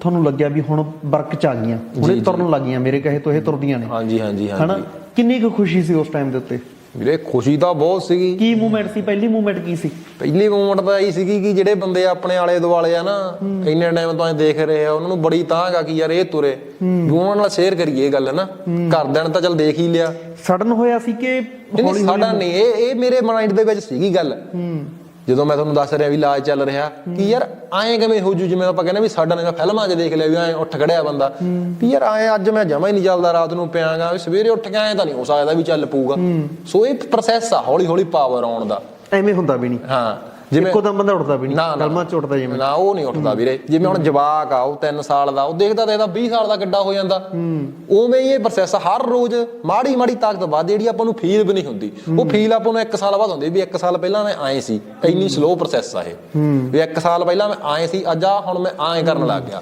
ਤੁਹਾਨੂੰ ਲੱਗਿਆ ਵੀ ਹੁਣ ਵਰਕ ਚ ਆ ਗਈਆਂ। ਹੁਣੇ ਤੁਰਨ ਲੱਗੀਆਂ ਮੇਰੇ ਕਹੇ ਤੋਂ ਇਹ ਤੁਰਦੀਆਂ ਨੇ। ਹਾਂਜੀ ਹਾਂਜੀ ਹਨਾ? ਹਾਂਜੀ ਕਿੰਨੀ ਕੁ ਖੁਸ਼ੀ ਸੀ ਉਸ ਟਾਈਮ ਦੇ ਉੱਤੇ? ਵੀਰੇ ਖੁਸ਼ੀ ਤਾਂ ਬਹੁਤ ਸੀਗੀ। ਕੀ ਮੂਵਮੈਂਟ ਸੀ? ਪਹਿਲੀ ਮੂਵਮੈਂਟ ਕੀ ਸੀ? ਪਹਿਲੀ ਮੂਮੈਂਟ ਤਾਂ ਇਹੀ ਸੀਗੀ ਕਿ ਜਿਹੜੇ ਬੰਦੇ ਆਪਣੇ ਆਲੇ ਦੁਆਲੇ ਆ ਨਾ ਇੰਨੇ ਟਾਈਮ ਤੋਂ ਐ ਦੇਖ ਰਹੇ ਆ ਉਹਨਾਂ ਨੂੰ ਬੜੀ ਤਾਂਗਾ ਕਿ ਯਾਰ ਇਹ ਤੁਰੇ। ਉਹਨਾਂ ਨਾਲ ਸ਼ੇਅਰ ਕਰੀਏ ਇਹ ਗੱਲ ਨਾ ਘਰਦਿਆਂ ਨੇ ਤਾਂ ਚੱਲ ਦੇਖ ਹੀ ਲਿਆ। ਸਡਨ ਹੋਇਆ ਸੀ ਕਿ ਸਾਡਾ ਨਹੀਂ ਇਹ ਇਹ ਮੇਰੇ ਮਾਈਂਡ ਦੇ ਵਿੱਚ ਸੀਗੀ ਗੱਲ। ਜਦੋਂ ਮੈਂ ਤੁਹਾਨੂੰ ਦੱਸ ਰਿਹਾ ਵੀ ਇਲਾਜ ਚੱਲ ਰਿਹਾ ਕਿ ਯਾਰ ਐਂ ਕਿਵੇਂ ਹੋ ਜੂ ਜਿਵੇਂ ਆਪਾਂ ਕਹਿੰਦੇ ਵੀ ਸਾਡਾ ਨੇ ਫਿਲਮਾਂ 'ਚ ਦੇਖ ਲਿਆ ਵੀ ਐਂ ਉੱਠ ਖੜਿਆ ਬੰਦਾ। ਵੀ ਯਾਰ ਐਂ ਅੱਜ ਮੈਂ ਜਮਾ ਹੀ ਨਹੀਂ ਚੱਲਦਾ ਰਾਤ ਨੂੰ ਪਿਆਂਗਾ ਵੀ ਸਵੇਰੇ ਉੱਠ ਕੇ ਐਂ ਤਾਂ ਨਹੀਂ ਹੋ ਸਕਦਾ ਵੀ ਚੱਲ ਪਊਗਾ। ਸੋ ਇਹ ਪ੍ਰੋਸੈਸ ਆ ਹੌਲੀ ਹੌਲੀ ਪਾਵਰ ਆਉਣ ਦਾ। ਐਵੇਂ ਹੁੰਦਾ ਵੀ ਨਹੀਂ। ਹਾਂ। ਜਿਵੇਂ ਇੱਕੋ ਦਮ ਬੰਦਾ ਉੱਠਦਾ ਵੀ ਨਹੀਂ। ਕਲਮਾਂ ਚ ਉੱਠਦਾ ਜਿਵੇਂ। ਨਾ ਉਹ ਨਹੀਂ ਉੱਠਦਾ ਵੀਰੇ। ਜਿਵੇਂ ਹੁਣ ਜਵਾਕ ਆ ਉਹ 3 ਸਾਲ ਦਾ ਉਹ ਦੇਖਦਾ ਦੇਖਦਾ 20 ਸਾਲ ਦਾ ਕਿੱਡਾ ਹੋ ਜਾਂਦਾ। ਉਵੇਂ ਹੀ ਇਹ ਪ੍ਰੋਸੈਸ ਹਰ ਰੋਜ਼ ਮਾੜੀ ਮਾੜੀ ਤਾਕਤ ਵੱਧ ਜਿਹੜੀ ਆਪਾਂ ਨੂੰ ਫੀਲ ਵੀ ਨਹੀਂ ਹੁੰਦੀ। ਉਹ ਫੀਲ ਆਪਾਂ ਨੂੰ 1 ਸਾਲ ਬਾਅਦ ਹੁੰਦੀ ਵੀ 1 ਸਾਲ ਪਹਿਲਾਂ ਮੈਂ ਆਏ ਸੀ। ਇੰਨੀ ਸਲੋ ਪ੍ਰੋਸੈਸ ਆ ਇਹ। ਵੀ 1 ਸਾਲ ਪਹਿਲਾਂ ਮੈਂ ਆਏ ਸੀ ਅੱਜ ਆ ਹੁਣ ਮੈਂ ਆਏ ਕਰਨ ਲੱਗ ਗਿਆ।